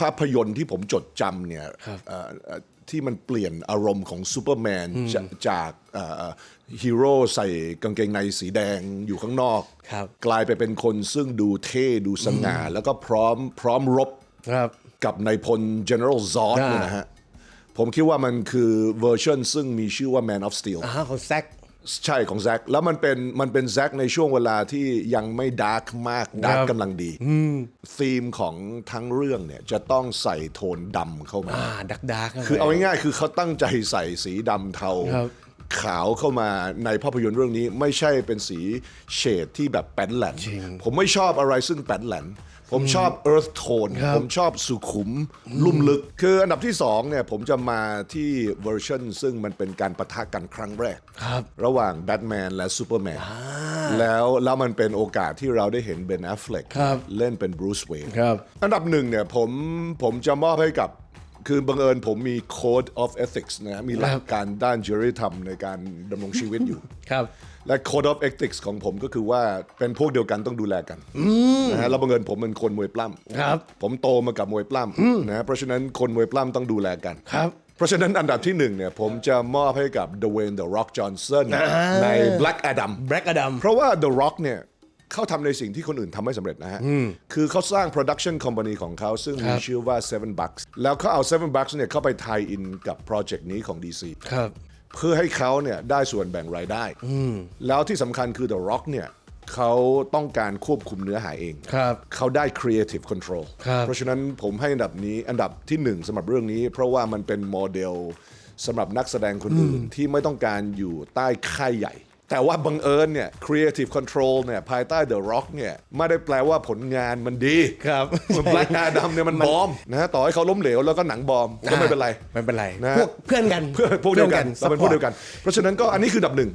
ภาพยนตร์ที่ผมจดจำเนี่ยครับเอ่อเอ่อที่มันเปลี่ยนอารมณ์ของซูเปอร์แมนจะจากเอ่อฮีโร่ใส่กางเกงในสีแดงอยู่ข้างนอกครับกลายไปเป็นคนซึ่งดูเท่ดูสง่า แล้วก็พร้อมพร้อมรบครับกับนายพล General Zod อ่าเนี่ยนะฮะผมคิดว่ามันคือเวอร์ชันซึ่งมีชื่อว่า Man of Steel อ่าของแซก ใช่ของแซคแล้วมันเป็นมันเป็นแซคในช่วงเวลาที่ยังไม่ดาร์กมากดาร์กครับกำลังดีธีมของทั้งเรื่องเนี่ยจะต้องใส่โทนดำเข้ามาอ่าดักดักคือเอาง่ายๆคือเขาตั้งใจใส่สีดำเทาครับขาวเข้ามาในภาพยนตร์เรื่องนี้ไม่ใช่เป็นสีเฉดที่แบบแป้นแหลนผมไม่ชอบอะไรซึ่งแป้นแหลน ผมชอบ earth tone ครับผมชอบสุขุมลุ่มลึก คืออันดับที่สองเนี่ยผมจะมาที่เวอร์ชันซึ่งมันเป็นการประทะกันครั้งแรกครับระหว่างแบทแมนและซูเปอร์แมนแล้วแล้วมันเป็นโอกาสที่เราได้เห็นเบนแอฟเฟลกครับเล่นเป็นบรูซเวย์นครับอันดับหนึ่งเนี่ยผมผมจะมอบให้กับ คือบังเอิญผมมี Code of Ethics นะมีหลักการด้านจริยธรรมในการดำรงชีวิตอยู่ ครับ และ Code of Ethics ของผมก็คือว่าเป็นพวกเดียวกันต้องดูแลกันนะฮะแล้วบังเอิญผมเป็นคนมวยปล้ำครับ ผมโตมากับมวยปล้ำนะเพราะฉะนั้นคนมวยปล้ำต้องดูแลกันครับเพราะฉะนั้นอันดับที่หนึ่งเนี่ยผมจะมอบให้กับ Dwayne The Rock Johnson ใน Black Adam แบล็กอดัมเพราะว่า The Rock เนี่ย เขาทำในสิ่งที่คนอื่นทำไม่สำเร็จนะฮะ คือเขาสร้าง production company ของเขาซึ่งมีชื่อว่า Seven Bucks แล้วเขาเอา Seven Bucks เนี่ยเข้าไปทายอินกับโปรเจกต์นี้ของ DC ครับ เพื่อให้เขาเนี่ยได้ส่วนแบ่งรายได้ แล้วที่สำคัญคือ The Rock เนี่ยเขาต้องการควบคุมเนื้อหาเอง ครับ เขาได้ creative control ครับ เพราะฉะนั้นผมให้อันดับนี้อันดับที่หนึ่งสำหรับเรื่องนี้ เพราะว่ามันเป็นโมเดลสำหรับนักแสดงคนอื่นที่ไม่ต้องการอยู่ใต้ค่ายใหญ่ แต่ว่าบังเอิญเนี่ย creative control เนี่ยภายใต้ The Rock เนี่ยไม่ได้แปลว่าผลงานมันดีครับเหมือน Black Adam เนี่ยมันบอมนะฮะต่อให้เขาล้มเหลวแล้วก็หนังบอมก็ไม่เป็นไรไม่เป็นไรนะพวกเพื่อนกันเพื่อนพวกเดียวกันเพื่เราอนกันเป็นพวกเดียวกัน เพราะฉะนั้นก็อันนี้คืออันดับหนึ่ง